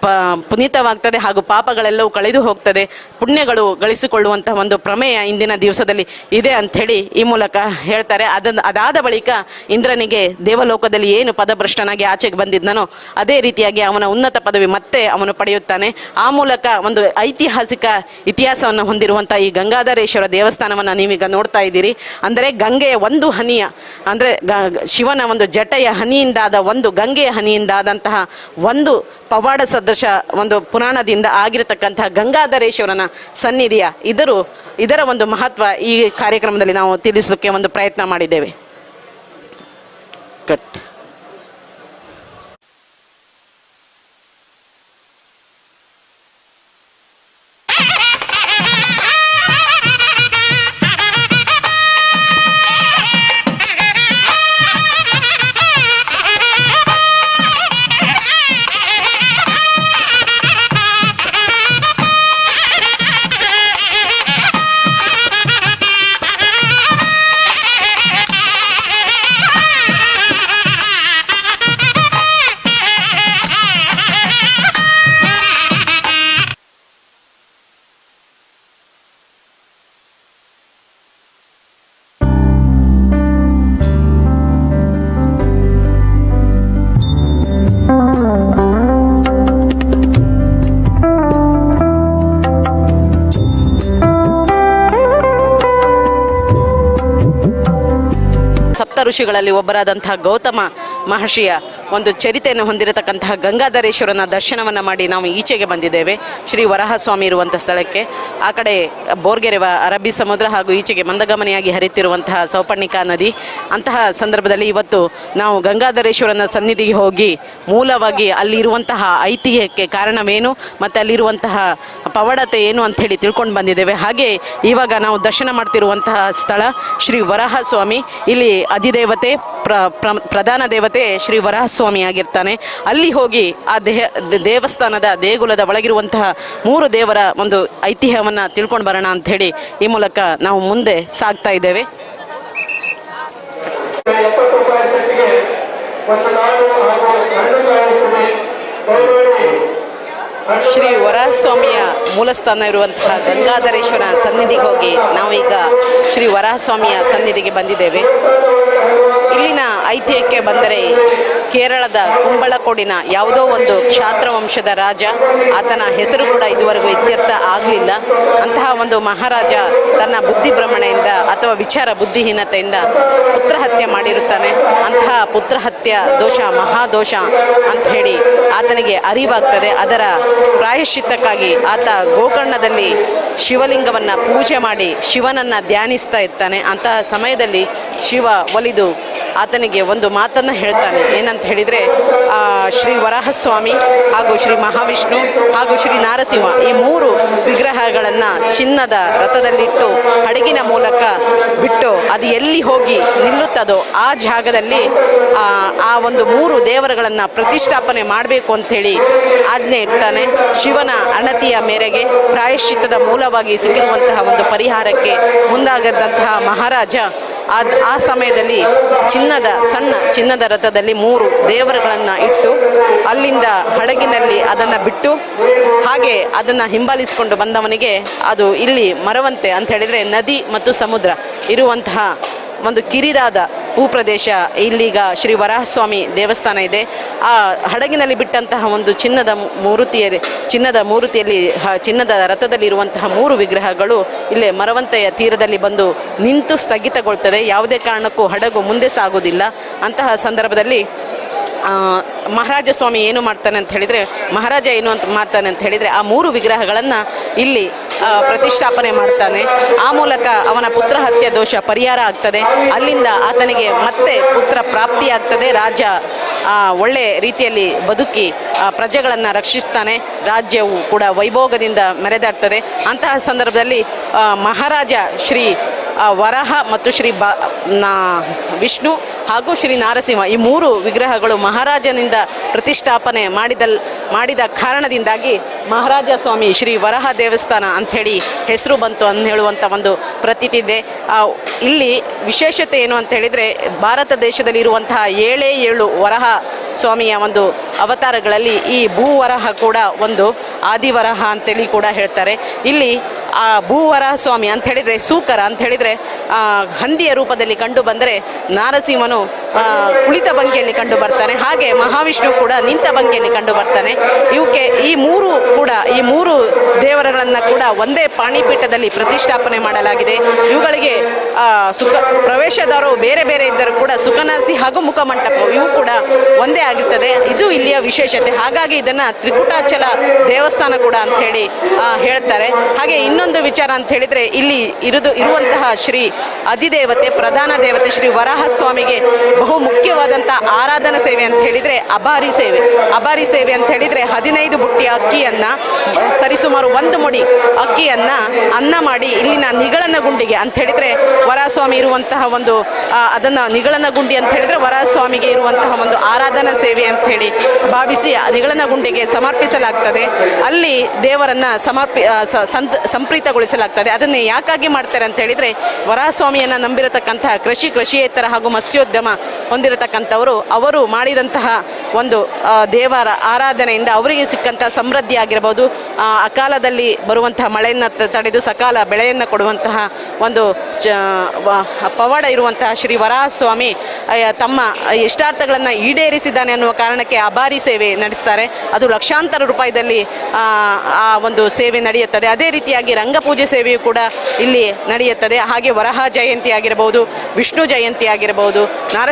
ಪ, ಪುನೀತವಾಗ್ತದೆ. ಹಾಗೂ ಪಾಪಗಳೆಲ್ಲವೂ ಕಳೆದು ಹೋಗ್ತದೆ. ಪುಣ್ಯಗಳು ಗಳಿಸಿಕೊಳ್ಳುವಂತಹ ಒಂದು ಪ್ರಮೇಯ ಇಂದಿನ ದಿವಸದಲ್ಲಿ ಇದೆ ಅಂಥೇಳಿ ಈ ಮೂಲಕ ಹೇಳ್ತಾರೆ. ಅದನ್ನು ಅದಾದ ಬಳಿಕ ಇಂದ್ರನಿಗೆ ದೇವಲೋಕದಲ್ಲಿ ಏನು ಪದಭ್ರಷ್ಟನಾಗಿ ಆಚೆಗೆ ಬಂದಿದ್ದನೋ ಅದೇ ರೀತಿಯಾಗಿ ಅವನ ಉನ್ನತ ಪದವಿ ಮತ್ತೆ ಅವನು ಪಡೆಯುತ್ತಾನೆ. ಆ ಮೂಲಕ ಒಂದು ಐತಿಹಾಸಿಕ ಇತಿಹಾಸವನ್ನು ಹೊಂದಿರುವಂಥ ಈ ಗಂಗಾಧರೇಶ್ವರ ದೇವಸ್ಥಾನವನ್ನು ನೀವೀಗ ನೋಡ್ತಾ ಇದ್ದೀರಿ. ಅಂದರೆ ಗಂಗೆಯ ಒಂದು ಹನಿಯ, ಅಂದರೆ ಶಿವನ ಒಂದು ಜಟೆಯ ಹನಿಯಿಂದಾದ ಒಂದು ಗಂಗೆಯ ಹನಿಯಿಂದಾದಂತಹ ಒಂದು ಪವಾಡ ಸದೃಶ ಒಂದು ಪುರಾಣದಿಂದ ಆಗಿರತಕ್ಕಂತಹ ಗಂಗಾಧರೇಶ್ವರನ ಸನ್ನಿಧಿಯ ಇದರು, ಇದರ ಒಂದು ಮಹತ್ವ ಈ ಕಾರ್ಯಕ್ರಮದಲ್ಲಿ ನಾವು ತಿಳಿಸಲಿಕ್ಕೆ ಒಂದು ಪ್ರಯತ್ನ ಮಾಡಿದ್ದೇವೆ. ಕಟ್ ಸಪ್ತ ಋಷಿಗಳಲ್ಲಿ ಒಬ್ಬರಾದಂತಹ ಗೌತಮ ಮಹರ್ಷಿಯ ಒಂದು ಚರಿತೆಯನ್ನು ಹೊಂದಿರತಕ್ಕಂತಹ ಗಂಗಾಧರೇಶ್ವರನ ದರ್ಶನವನ್ನು ಮಾಡಿ ನಾವು ಈಚೆಗೆ ಬಂದಿದ್ದೇವೆ. ಶ್ರೀ ವರಹಸ್ವಾಮಿ ಇರುವಂಥ ಸ್ಥಳಕ್ಕೆ. ಆ ಕಡೆ ಬೋರ್ಗೆರೆವ ಅರಬ್ಬಿ ಸಮುದ್ರ ಹಾಗೂ ಈಚೆಗೆ ಮಂದಗಮನೆಯಾಗಿ ಹರಿತಿರುವಂತಹ ಸೌಪರ್ಣಿಕಾ ನದಿ. ಅಂತಹ ಸಂದರ್ಭದಲ್ಲಿ ಇವತ್ತು ನಾವು ಗಂಗಾಧರೇಶ್ವರನ ಸನ್ನಿಧಿಗೆ ಹೋಗಿ ಮೂಲವಾಗಿ ಅಲ್ಲಿರುವಂತಹ ಐತಿಹ್ಯಕ್ಕೆ ಕಾರಣವೇನು, ಮತ್ತು ಅಲ್ಲಿರುವಂತಹ ಪವಡತೆ ಏನು ಅಂತ ಹೇಳಿ ತಿಳ್ಕೊಂಡು ಬಂದಿದ್ದೇವೆ. ಹಾಗೆ ಇವಾಗ ನಾವು ದರ್ಶನ ಮಾಡ್ತಿರುವಂತಹ ಸ್ಥಳ ಶ್ರೀ ವರಾಹ ಸ್ವಾಮಿ ಇಲ್ಲಿ ಅಧಿದೇವತೆ ಪ್ರ ಪ್ರ- ಪ್ರಧಾನ ದೇವತೆ ಶ್ರೀ ವರಹಸ್ವಾಮಿ ಆಗಿರ್ತಾನೆ. ಅಲ್ಲಿ ಹೋಗಿ ಆ ದೇವಸ್ಥಾನದ ದೇಗುಲದ ಒಳಗಿರುವಂತಹ ಮೂರು ದೇವರ ಒಂದು ಐತಿಹ್ಯವನ್ನು ತಿಳ್ಕೊಂಡು ಬರೋಣ ಅಂತ ಹೇಳಿ ಈ ಮೂಲಕ ನಾವು ಮುಂದೆ ಸಾಗ್ತಾ ಇದ್ದೇವೆ. ಒಂದು ಶ್ರೀ ವರಾಹಸ್ವಾಮಿಯ ಮೂಲಸ್ಥಾನ ಇರುವಂತಹ ಗಂಗಾಧರೇಶ್ವರ ಸನ್ನಿಧಿಗೆ ಹೋಗಿ ನಾವೀಗ ಶ್ರೀ ವರಾಹಸ್ವಾಮಿಯ ಸನ್ನಿಧಿಗೆ ಬಂದಿದ್ದೇವೆ. ಇಲ್ಲಿನ ಐತಿಹ್ಯಕ್ಕೆ ಬಂದರೆ ಕೇರಳದ ಕುಂಬಳಕೋಡಿನ ಯಾವುದೋ ಒಂದು ಕ್ಷಾತ್ರ ವಂಶದ ರಾಜ, ಆತನ ಹೆಸರು ಕೂಡ ಇದುವರೆಗೂ ಇತ್ಯರ್ಥ ಆಗಲಿಲ್ಲ. ಅಂತಹ ಒಂದು ಮಹಾರಾಜ ತನ್ನ ಬುದ್ಧಿ ಭ್ರಮಣೆಯಿಂದ ಅಥವಾ ವಿಚಾರ ಬುದ್ಧಿಹೀನತೆಯಿಂದ ಪುತ್ರ ಹತ್ಯೆ ಮಾಡಿರುತ್ತಾನೆ. ಅಂತಹ ಪುತ್ರ ಹತ್ಯೆ ದೋಷ ಮಹಾದೋಷ ಅಂತ ಹೇಳಿ ಆತನಿಗೆ ಅರಿವಾಗ್ತದೆ. ಅದರ ಪ್ರಾಯಶ್ಚಿತ್ತಕ್ಕಾಗಿ ಆತ ಗೋಕರ್ಣದಲ್ಲಿ ಶಿವಲಿಂಗವನ್ನು ಪೂಜೆ ಮಾಡಿ ಶಿವನನ್ನು ಧ್ಯಾನಿಸ್ತಾ ಇರ್ತಾನೆ. ಅಂತಹ ಸಮಯದಲ್ಲಿ ಶಿವ ಒಲಿದು ಆತನಿಗೆ ಒಂದು ಮಾತನ್ನು ಹೇಳ್ತಾನೆ. ಏನಂತ ಹೇಳಿದರೆ ಶ್ರೀ ವರಾಹಸ್ವಾಮಿ ಹಾಗೂ ಶ್ರೀ ಮಹಾವಿಷ್ಣು ಹಾಗೂ ಶ್ರೀ ನಾರಸಿಂಹ ಈ ಮೂರು ವಿಗ್ರಹಗಳನ್ನು ಚಿನ್ನದ ರಥದಲ್ಲಿಟ್ಟು ಹಡಗಿನ ಮೂಲಕ ಬಿಟ್ಟು ಅದು ಎಲ್ಲಿ ಹೋಗಿ ನಿಲ್ಲುತ್ತದೋ ಆ ಜಾಗದಲ್ಲಿ ಆ, ಒಂದು ಮೂರು ದೇವರುಗಳನ್ನು ಪ್ರತಿಷ್ಠಾಪನೆ ಮಾಡಬೇಕು ಅಂಥೇಳಿ ಆಜ್ಞೆ ಇಡ್ತಾನೆ. ಶಿವನ ಅಣತಿಯ ಮೇರೆಗೆ ಪ್ರಾಯಶ್ಚಿತ್ತದ ಮೂಲವಾಗಿ ಸಿಕ್ಕಿರುವಂತಹ ಒಂದು ಪರಿಹಾರಕ್ಕೆ ಮುಂದಾಗದಂತಹ ಮಹಾರಾಜ ಆ ಸಮಯದಲ್ಲಿ ಚಿನ್ನದ, ಸಣ್ಣ ಚಿನ್ನದ ರಥದಲ್ಲಿ ಮೂರು ದೇವರುಗಳನ್ನು ಇಟ್ಟು ಅಲ್ಲಿಂದ ಹಡಗಿನಲ್ಲಿ ಅದನ್ನು ಬಿಟ್ಟು ಹಾಗೆ ಅದನ್ನು ಹಿಂಬಾಲಿಸಿಕೊಂಡು ಬಂದವನಿಗೆ ಅದು ಇಲ್ಲಿ ಮರವಂತೆ ಅಂತ ಹೇಳಿದರೆ ನದಿ ಮತ್ತು ಸಮುದ್ರ ಇರುವಂತಹ ಒಂದು ಕಿರಿದಾದ ಭೂಪ್ರದೇಶ ಇಲ್ಲೀಗ ಶ್ರೀ ವರಾಹಸ್ವಾಮಿ ದೇವಸ್ಥಾನ ಇದೆ. ಆ ಹಡಗಿನಲ್ಲಿ ಬಿಟ್ಟಂತಹ ಒಂದು ಚಿನ್ನದ ಮೂರುತಿಯಲ್ಲಿ ಚಿನ್ನದ ಮೂರುತಿಯಲ್ಲಿ ಚಿನ್ನದ ರಥದಲ್ಲಿ ಇರುವಂತಹ ಮೂರು ವಿಗ್ರಹಗಳು ಇಲ್ಲೇ ಮರವಂತೆಯ ತೀರದಲ್ಲಿ ಬಂದು ನಿಂತು ಸ್ಥಗಿತಗೊಳ್ತದೆ. ಯಾವುದೇ ಕಾರಣಕ್ಕೂ ಹಡಗು ಮುಂದೆ ಸಾಗೋದಿಲ್ಲ ಅಂತಹ ಸಂದರ್ಭದಲ್ಲಿ ಮಹಾರಾಜ ಸ್ವಾಮಿ ಏನು ಮಾಡ್ತಾನೆ ಅಂತ ಹೇಳಿದರೆ, ಮಹಾರಾಜ ಏನು ಅಂತ ಮಾಡ್ತಾನೆ ಅಂತ ಹೇಳಿದರೆ, ಆ ಮೂರು ವಿಗ್ರಹಗಳನ್ನು ಇಲ್ಲಿ ಪ್ರತಿಷ್ಠಾಪನೆ ಮಾಡ್ತಾನೆ. ಆ ಮೂಲಕ ಅವನ ಪುತ್ರ ಹತ್ಯೆ ದೋಷ ಪರಿಹಾರ ಆಗ್ತದೆ. ಅಲ್ಲಿಂದ ಆತನಿಗೆ ಮತ್ತೆ ಪುತ್ರ ಪ್ರಾಪ್ತಿಯಾಗ್ತದೆ ರಾಜ ಒಳ್ಳೆ ರೀತಿಯಲ್ಲಿ ಬದುಕಿ ಪ್ರಜೆಗಳನ್ನು ರಕ್ಷಿಸ್ತಾನೆ. ರಾಜ್ಯವು ಕೂಡ ವೈಭೋಗದಿಂದ ಮೆರೆದಾಡ್ತದೆ. ಅಂತಹ ಸಂದರ್ಭದಲ್ಲಿ ಮಹಾರಾಜ ಶ್ರೀ ವರಹ ಮತ್ತು ಶ್ರೀ ಬ ವಿಷ್ಣು ಹಾಗೂ ಶ್ರೀ ನಾರಸಿಂಹ ಈ ಮೂರು ವಿಗ್ರಹಗಳು ಮಹಾರಾಜನಿಂದ ಪ್ರತಿಷ್ಠಾಪನೆ ಮಾಡಿದ ಮಾಡಿದ ಕಾರಣದಿಂದಾಗಿ ಮಹಾರಾಜ ಸ್ವಾಮಿ ಶ್ರೀ ವರಹ ದೇವಸ್ಥಾನ ಅಂಥೇಳಿ ಹೆಸರು ಬಂತು ಅಂತ ಹೇಳುವಂಥ ಒಂದು ಪ್ರತೀತಿ ಇದೆ. ಇಲ್ಲಿ ವಿಶೇಷತೆ ಏನು ಅಂತ ಹೇಳಿದರೆ ಭಾರತ ದೇಶದಲ್ಲಿ ಇರುವಂತಹ ಏಳೇ ಏಳು ವರಹ ಸ್ವಾಮಿಯ ಒಂದು ಅವತಾರಗಳಲ್ಲಿ ಈ ಭೂವರಹ ಕೂಡ ಒಂದು ಆದಿವರಹ ಅಂತೇಳಿ ಕೂಡ ಹೇಳ್ತಾರೆ. ಇಲ್ಲಿ ಆ ಭೂವರಹ ಸ್ವಾಮಿ ಅಂತ ಹೇಳಿದರೆ ಸೂಕರ ಅಂತ ಹೇಳಿದರೆ ಹಂದಿಯ ರೂಪದಲ್ಲಿ ಕಂಡು ಬಂದರೆ ನಾರಸಿಂಹನು ಆ, ಕುಳಿತ ಭಂಗಿಯಲ್ಲಿ ಕಂಡು ಬರ್ತಾನೆ. ಹಾಗೆ ಮಹಾವಿಷ್ಣು ಕೂಡ ನಿಂತ ಭಂಗಿಯಲ್ಲಿ ಕಂಡು ಬರ್ತಾನೆ. ಇವಕ್ಕೆ ಈ ಮೂರು ಕೂಡ, ಈ ಮೂರು ದೇವರುಗಳನ್ನು ಕೂಡ ಒಂದೇ ಪಾಣಿಪೀಠದಲ್ಲಿ ಪ್ರತಿಷ್ಠಾಪನೆ ಮಾಡಲಾಗಿದೆ. ಇವುಗಳಿಗೆ ಸುಖ ಪ್ರವೇಶದಾರರು ಬೇರೆ ಬೇರೆ ಇದ್ದರೂ ಕೂಡ ಸುಖನಾಸಿ ಹಾಗೂ ಮುಖಮಂಟಪ, ಇವು ಕೂಡ ಒಂದೇ ಆಗಿರ್ತದೆ. ಇದು ಇಲ್ಲಿಯ ವಿಶೇಷತೆ. ಹಾಗಾಗಿ ಇದನ್ನು ತ್ರಿಕುಟಾಚಲ ದೇವಸ್ಥಾನ ಕೂಡ ಅಂತ ಹೇಳಿ ಹೇಳ್ತಾರೆ. ಹಾಗೆ ಇನ್ನೊಂದು ವಿಚಾರ ಅಂತ ಹೇಳಿದರೆ, ಇಲ್ಲಿ ಇರುದು, ಇರುವಂತಹ ಶ್ರೀ ಅಧಿದೇವತೆ, ಪ್ರಧಾನ ದೇವತೆ ಶ್ರೀ ವರಾಹ ಸ್ವಾಮಿಗೆ ಬಹು ಮುಖ್ಯವಾದಂಥ ಆರಾಧನಾ ಸೇವೆ ಅಂತ ಹೇಳಿದರೆ ಅಬಾರಿ ಸೇವೆ. ಅಬಾರಿ ಸೇವೆ ಅಂತ ಹೇಳಿದರೆ ಹದಿನೈದು ಬುಟ್ಟಿ ಅಕ್ಕಿಯನ್ನು ಸರಿಸುಮಾರು ಒಂದು ಮುಡಿ ಅಕ್ಕಿಯನ್ನು ಅನ್ನ ಮಾಡಿ ಇಲ್ಲಿನ ನಿಗಳನ ಗುಂಡಿಗೆ ಅಂತ ಹೇಳಿದರೆ ವರಸ್ವಾಮಿ ಇರುವಂತಹ ಒಂದು ಅದನ್ನು ನಿಗಳನ ಗುಂಡಿ ಅಂತ ಹೇಳಿದರೆ ವರಸ್ವಾಮಿಗೆ ಇರುವಂತಹ ಒಂದು ಆರಾಧನಾ ಸೇವೆ ಅಂತ ಹೇಳಿ ಭಾವಿಸಿ ನಿಗಳನ ಗುಂಡಿಗೆ ಸಮರ್ಪಿಸಲಾಗ್ತದೆ. ಅಲ್ಲಿ ದೇವರನ್ನು ಸಮರ್ಪಿ ಸಂಪ್ರೀತಗೊಳಿಸಲಾಗ್ತದೆ. ಅದನ್ನೇ ಯಾಕಾಗಿ ಮಾಡ್ತಾರೆ ಅಂತ ಹೇಳಿದರೆ ವರಸ್ವಾಮಿಯನ್ನು ನಂಬಿರತಕ್ಕಂತಹ ಕೃಷಿ, ಕೃಷಿಯೇತರ ಹಾಗೂ ಮತ್ಸ್ಯೋದ್ಯಮ ಹೊಂದಿರತಕ್ಕಂಥವರು ಅವರು ಮಾಡಿದಂತಹ ಒಂದು ದೇವರ ಆರಾಧನೆಯಿಂದ ಅವರಿಗೆ ಸಿಕ್ಕಂತಹ ಸಮೃದ್ಧಿ ಆಗಿರ್ಬೋದು. ಅಕಾಲದಲ್ಲಿ ಬರುವಂತಹ ಮಳೆಯನ್ನು ತಡೆದು ಸಕಾಲ ಬೆಳೆಯನ್ನು ಕೊಡುವಂತಹ ಒಂದು ಚ ಪವಾಡ ಇರುವಂತಹ ಶ್ರೀ ವರಾಹಸ್ವಾಮಿ ತಮ್ಮ ಇಷ್ಟಾರ್ಥಗಳನ್ನು ಈಡೇರಿಸಿದ್ದಾನೆ ಅನ್ನುವ ಕಾರಣಕ್ಕೆ ಅಬಾರಿ ಸೇವೆ ನಡೆಸ್ತಾರೆ. ಅದು ಲಕ್ಷಾಂತರ ರೂಪಾಯಿದಲ್ಲಿ ಆ, ಒಂದು ಸೇವೆ ನಡೆಯುತ್ತದೆ. ಅದೇ ರೀತಿಯಾಗಿ ರಂಗಪೂಜೆ ಸೇವೆಯು ಕೂಡ ಇಲ್ಲಿ ನಡೆಯುತ್ತದೆ. ಹಾಗೆ ವರಹ ಜಯಂತಿ ಆಗಿರಬಹುದು ವಿಷ್ಣು ಜಯಂತಿ ಆಗಿರಬಹುದು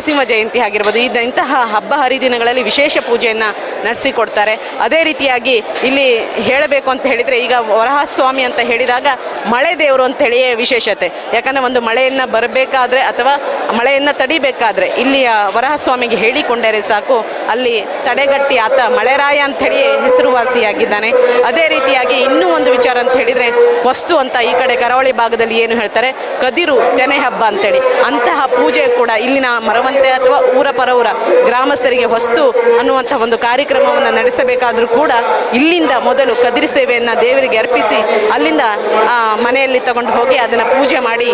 ನರಸಿಂಹ ಜಯಂತಿ ಆಗಿರ್ಬೋದು. ಇದು ಇಂತಹ ಹಬ್ಬ ಹರಿದಿನಗಳಲ್ಲಿ ವಿಶೇಷ ಪೂಜೆಯನ್ನು ನಡೆಸಿಕೊಡ್ತಾರೆ. ಅದೇ ರೀತಿಯಾಗಿ ಇಲ್ಲಿ ಹೇಳಬೇಕು ಅಂತ ಹೇಳಿದರೆ ಈಗ ವರಹಸ್ವಾಮಿ ಅಂತ ಹೇಳಿದಾಗ ಮಳೆ ದೇವರು ಅಂತ ಹೇಳಿಯೇ ವಿಶೇಷತೆ. ಯಾಕಂದರೆ ಒಂದು ಮಳೆಯನ್ನು ಬರಬೇಕಾದ್ರೆ ಅಥವಾ ಮಳೆಯನ್ನು ತಡಿಬೇಕಾದ್ರೆ ಇಲ್ಲಿಯ ವರಹಸ್ವಾಮಿಗೆ ಹೇಳಿಕೊಂಡರೆ ಸಾಕು. ಅಲ್ಲಿ ತಡೆಗಟ್ಟಿ ಆತ ಮಳೆರಾಯ ಹೇಳಿ ಹೆಸರುವಾಸಿಯಾಗಿದ್ದಾನೆ. ಅದೇ ರೀತಿಯಾಗಿ ಇನ್ನೂ ಒಂದು ವಿಚಾರ ಅಂತ ಹೇಳಿದರೆ ವಸ್ತು ಅಂತ ಈ ಕಡೆ ಕರಾವಳಿ ಭಾಗದಲ್ಲಿ ಏನು ಹೇಳ್ತಾರೆ? ಕದಿರು ತೆನೆ ಹಬ್ಬ ಅಂತೇಳಿ. ಅಂತಹ ಪೂಜೆ ಕೂಡ ಇಲ್ಲಿನ ಮರವಂತೆ ಅಥವಾ ಊರ ಪರವೂರ ಗ್ರಾಮಸ್ಥರಿಗೆ ವಸ್ತು ಅನ್ನುವಂಥ ಒಂದು ಕಾರ್ಯಕ್ರಮವನ್ನು ನಡೆಸಬೇಕಾದರೂ ಕೂಡ ಇಲ್ಲಿಂದ ಮೊದಲು ಕದಿರಿ ಸೇವೆಯನ್ನು ದೇವರಿಗೆ ಅರ್ಪಿಸಿ ಅಲ್ಲಿಂದ ಮನೆಯಲ್ಲಿ ತಗೊಂಡು ಹೋಗಿ ಅದನ್ನು ಪೂಜೆ ಮಾಡಿ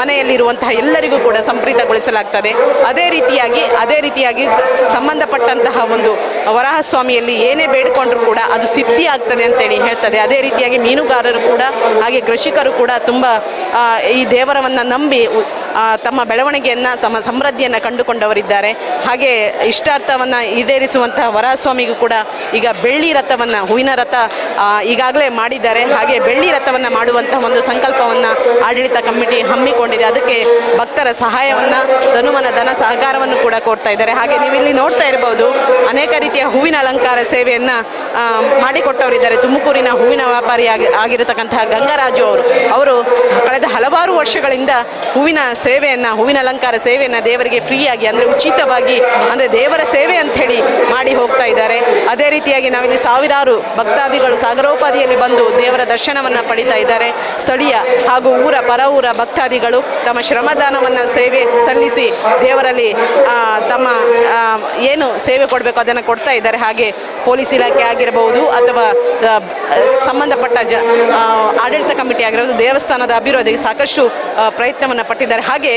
ಮನೆಯಲ್ಲಿರುವಂತಹ ಎಲ್ಲರಿಗೂ ಕೂಡ ಸಂಪ್ರೀತಗೊಳಿಸಲಾಗ್ತದೆ. ಅದೇ ರೀತಿಯಾಗಿ ಅದೇ ರೀತಿಯಾಗಿ ಸಂಬಂಧಪಟ್ಟಂತಹ ಒಂದು ವರಾಹಸ್ವಾಮಿಯಲ್ಲಿ ಏನೇ ಬೇಡಿಕೊಂಡ್ರೂ ಕೂಡ ಅದು ಸಿದ್ಧಿ ಆಗ್ತದೆ ಅಂತೇಳಿ ಹೇಳ್ತದೆ. ಅದೇ ರೀತಿಯಾಗಿ ಮೀನುಗಾರರು ಕೂಡ, ಹಾಗೆ ಕೃಷಿಕರು ಕೂಡ ತುಂಬ ಈ ದೇವರವನ್ನು ನಂಬಿ ತಮ್ಮ ಬೆಳವಣಿಗೆಯನ್ನು ತಮ್ಮ ಸಮೃದ್ಧಿಯನ್ನು ಕಂಡುಕೊಂಡವರಿದ್ದಾರೆ. ಹಾಗೆ ಇಷ್ಟಾರ್ಥವನ್ನು ಈಡೇರಿಸುವಂತಹ ವರಸ್ವಾಮಿಗೂ ಕೂಡ ಈಗ ಬೆಳ್ಳಿ ರಥವನ್ನು, ಹೂವಿನ ರಥ ಈಗಾಗಲೇ ಮಾಡಿದ್ದಾರೆ. ಹಾಗೆ ಬೆಳ್ಳಿ ರಥವನ್ನು ಮಾಡುವಂತಹ ಒಂದು ಸಂಕಲ್ಪವನ್ನು ಆಡಳಿತ ಕಮಿಟಿ ಹಮ್ಮಿಕೊಂಡಿದೆ. ಅದಕ್ಕೆ ಭಕ್ತರ ಸಹಾಯವನ್ನು, ಧನುವನ ಧನ ಸಹಕಾರವನ್ನು ಕೂಡ ಕೊಡ್ತಾ ಇದ್ದಾರೆ. ಹಾಗೆ ನೀವು ಇಲ್ಲಿ ನೋಡ್ತಾ ಇರಬಹುದು ಅನೇಕ ರೀತಿಯ ಹೂವಿನ ಅಲಂಕಾರ ಸೇವೆಯನ್ನು ಮಾಡಿಕೊಟ್ಟವರಿದ್ದಾರೆ. ತುಮಕೂರಿನ ಹೂವಿನ ವ್ಯಾಪಾರಿ ಆಗಿ, ಆಗಿರತಕ್ಕಂತಹ ಗಂಗರಾಜು ಅವರು ಅವರು ಕಳೆದ ಹಲವಾರು ವರ್ಷಗಳಿಂದ ಹೂವಿನ ಸೇವೆಯನ್ನು, ಹೂವಿನ ಅಲಂಕಾರ ಸೇವೆಯನ್ನು ದೇವರಿಗೆ ಫ್ರೀಯಾಗಿ, ಅಂದರೆ ಉಚಿತವಾಗಿ, ಅಂದರೆ ದೇವರ ಸೇವೆ ಅಂಥೇಳಿ ಮಾಡಿ ಹೋಗ್ತಾ ಇದ್ದಾರೆ. ಅದೇ ರೀತಿಯಾಗಿ ನಾವಿಲ್ಲಿ ಸಾವಿರಾರು ಭಕ್ತಾದಿಗಳು ಸಾಗರೋಪಾದಿಯಲ್ಲಿ ಬಂದು ದೇವರ ದರ್ಶನವನ್ನು ಪಡಿತಾ ಇದ್ದಾರೆ. ಸ್ಥಳೀಯ ಹಾಗೂ ಊರ ಪರ ಊರ ಭಕ್ತಾದಿಗಳು ತಮ್ಮ ಶ್ರಮದಾನವನ್ನು ಸೇವೆ ಸಲ್ಲಿಸಿ ದೇವರಲ್ಲಿ ತಮ್ಮ ಏನು ಸೇವೆ ಕೊಡಬೇಕು ಅದನ್ನು ಕೊಡ್ತಾ ಇದ್ದಾರೆ. ಹಾಗೆ ಪೊಲೀಸ್ ಇಲಾಖೆ ಆಗಿರಬಹುದು ಅಥವಾ ಸಂಬಂಧಪಟ್ಟ ಜ ಆಡಳಿತ ಕಮಿಟಿ ಆಗಿರಬಹುದು ದೇವಸ್ಥಾನದ ಅಭಿವೃದ್ಧಿಗೆ ಸಾಕಷ್ಟು ಪ್ರಯತ್ನವನ್ನು ಪಟ್ಟಿದ್ದಾರೆ. ಹಾಗೆ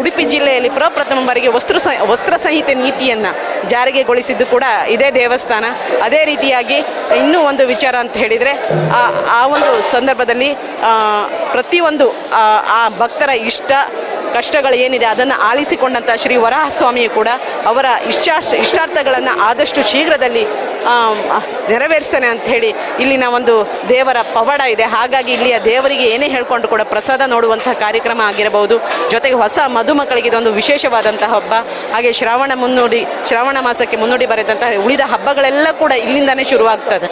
ಉಡುಪಿ ಜಿಲ್ಲೆಯಲ್ಲಿ ಪ್ರಪ್ರಥಮ ಬಾರಿಗೆ ವಸ್ತ್ರ ವಸ್ತ್ರ ಸಂಹಿತೆ ನೀತಿಯನ್ನು ಜಾರಿಗೆಗೊಳಿಸಿದ್ದು ಕೂಡ ಇದೇ ದೇವಸ್ಥಾನ. ಅದೇ ರೀತಿಯಾಗಿ ಇನ್ನೂ ಒಂದು ವಿಚಾರ ಅಂತ ಹೇಳಿದರೆ, ಆ ಒಂದು ಸಂದರ್ಭದಲ್ಲಿ ಪ್ರತಿಯೊಂದು ಆ ಭಕ್ತರ ಇಷ್ಟ ಕಷ್ಟಗಳು ಏನಿದೆ ಅದನ್ನು ಆಲಿಸಿಕೊಂಡಂಥ ಶ್ರೀ ವರಾಹಸ್ವಾಮಿಯು ಕೂಡ ಅವರ ಇಷ್ಟಾರ್ಥ ಇಷ್ಟಾರ್ಥಗಳನ್ನು ಆದಷ್ಟು ಶೀಘ್ರದಲ್ಲಿ ನೆರವೇರಿಸ್ತಾನೆ ಅಂತ ಹೇಳಿ ಇಲ್ಲಿನ ಒಂದು ದೇವರ ಪವಾಡ ಇದೆ. ಹಾಗಾಗಿ ಇಲ್ಲಿಯ ದೇವರಿಗೆ ಏನೇ ಹೇಳ್ಕೊಂಡು ಕೂಡ ಪ್ರಸಾದ ನೋಡುವಂತಹ ಕಾರ್ಯಕ್ರಮ ಆಗಿರಬಹುದು. ಜೊತೆಗೆ ಹೊಸ ಮಧುಮಕ್ಕಳಿಗೆ ಇದೊಂದು ವಿಶೇಷವಾದಂತಹ ಹಬ್ಬ. ಹಾಗೆ ಶ್ರಾವಣ ಮುನ್ನುಡಿ, ಶ್ರಾವಣ ಮಾಸಕ್ಕೆ ಮುನ್ನುಡಿ ಬರೆದಂತಹ ಉಳಿದ ಹಬ್ಬಗಳೆಲ್ಲ ಕೂಡ ಇಲ್ಲಿಂದನೇ ಶುರುವಾಗ್ತದೆ.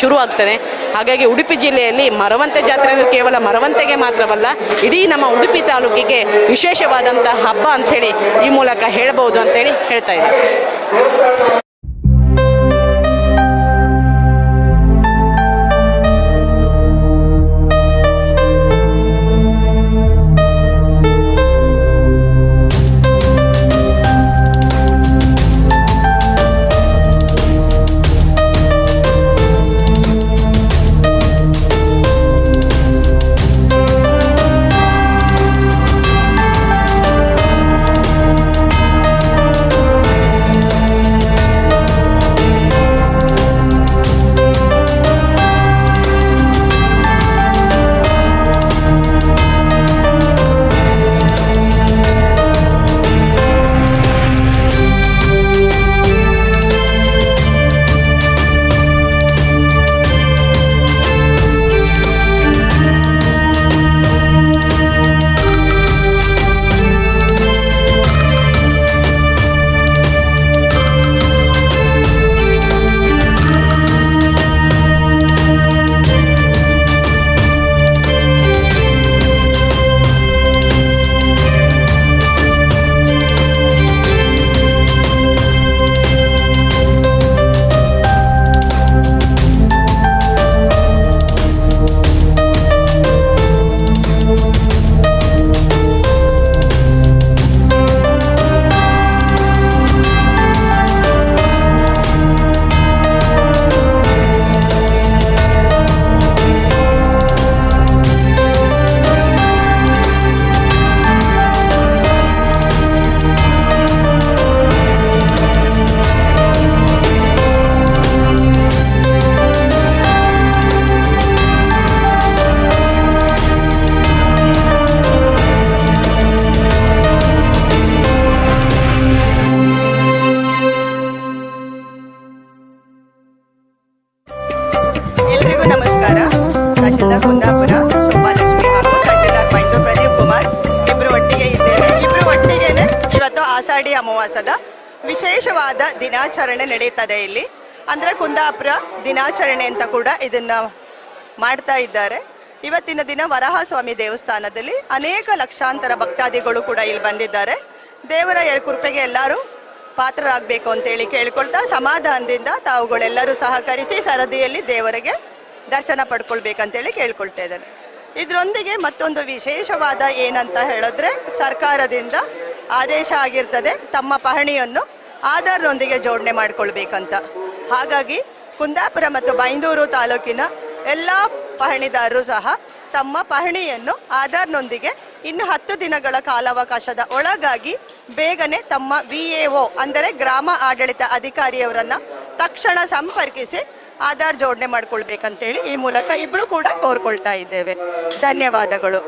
ಶುರುವಾಗ್ತದೆ. ಹಾಗಾಗಿ ಉಡುಪಿ ಜಿಲ್ಲೆಯಲ್ಲಿ ಮರವಂತೆ ಜಾತ್ರೆ ಕೇವಲ ಮರವಂತೆಗೆ ಮಾತ್ರವಲ್ಲ, ಇಡೀ ನಮ್ಮ ಉಡುಪಿ ತಾಲೂಕಿಗೆ ವಿಶೇಷವಾದಂಥ ಹಬ್ಬ ಅಂಥೇಳಿ ಈ ಮೂಲಕ ಹೇಳಬಹುದು ಅಂತೇಳಿ ಹೇಳ್ತಾ ಇದ್ದೀನಿ. ದಿನಾಚರಣೆ ನಡೀತದೆ ಇಲ್ಲಿ. ಅಂದರೆ ಕುಂದಾಪುರ ದಿನಾಚರಣೆ ಅಂತ ಕೂಡ ಇದನ್ನ ಮಾಡ್ತಾ ಇದ್ದಾರೆ. ಇವತ್ತಿನ ದಿನ ವರಹಸ್ವಾಮಿ ದೇವಸ್ಥಾನದಲ್ಲಿ ಅನೇಕ ಲಕ್ಷಾಂತರ ಭಕ್ತಾದಿಗಳು ಕೂಡ ಇಲ್ಲಿ ಬಂದಿದ್ದಾರೆ. ದೇವರ ಕೃಪೆಗೆ ಎಲ್ಲರೂ ಪಾತ್ರರಾಗಬೇಕು ಅಂತೇಳಿ ಕೇಳಿಕೊಳ್ತಾ ಸಮಾಧಾನದಿಂದ ತಾವುಗಳೆಲ್ಲರೂ ಸಹಕರಿಸಿ ಸರದಿಯಲ್ಲಿ ದೇವರಿಗೆ ದರ್ಶನ ಪಡ್ಕೊಳ್ಬೇಕಂತೇಳಿ ಕೇಳ್ಕೊಳ್ತಾ ಇದ್ದಾರೆ ಇದರೊಂದಿಗೆ ಮತ್ತೊಂದು ವಿಶೇಷವಾದ ಏನಂತ ಹೇಳಿದ್ರೆ ಸರ್ಕಾರದಿಂದ ಆದೇಶ ಆಗಿರ್ತದೆ ತಮ್ಮ ಪಹಣಿಯನ್ನು ಆಧಾರದೊಂದಿಗೆ ಜೋಡಣೆ ಮಾಡಿಕೊಳ್ಬೇಕಂತ. ಹಾಗಾಗಿ ಕುಂದಾಪುರ ಮತ್ತು ಬೈಂದೂರು ತಾಲೂಕಿನ ಎಲ್ಲ ಪಹಣಿದಾರರು ಸಹ ತಮ್ಮ ಪಹಣಿಯನ್ನು ಆಧಾರ್ನೊಂದಿಗೆ ಇನ್ನು ಹತ್ತು ದಿನಗಳ ಕಾಲಾವಕಾಶದ ಒಳಗಾಗಿ ಬೇಗನೆ ತಮ್ಮ ವಿ ಎ ಒ ಅಂದರೆ ಗ್ರಾಮ ಆಡಳಿತ ಅಧಿಕಾರಿಯವರನ್ನು ತಕ್ಷಣ ಸಂಪರ್ಕಿಸಿ ಆಧಾರ್ ಜೋಡಣೆ ಮಾಡಿಕೊಳ್ಬೇಕಂತೇಳಿ ಈ ಮೂಲಕ ಇಬ್ಬರು ಕೂಡ ಕೋರ್ಕೊಳ್ತಾ ಇದ್ದೇವೆ. ಧನ್ಯವಾದಗಳು.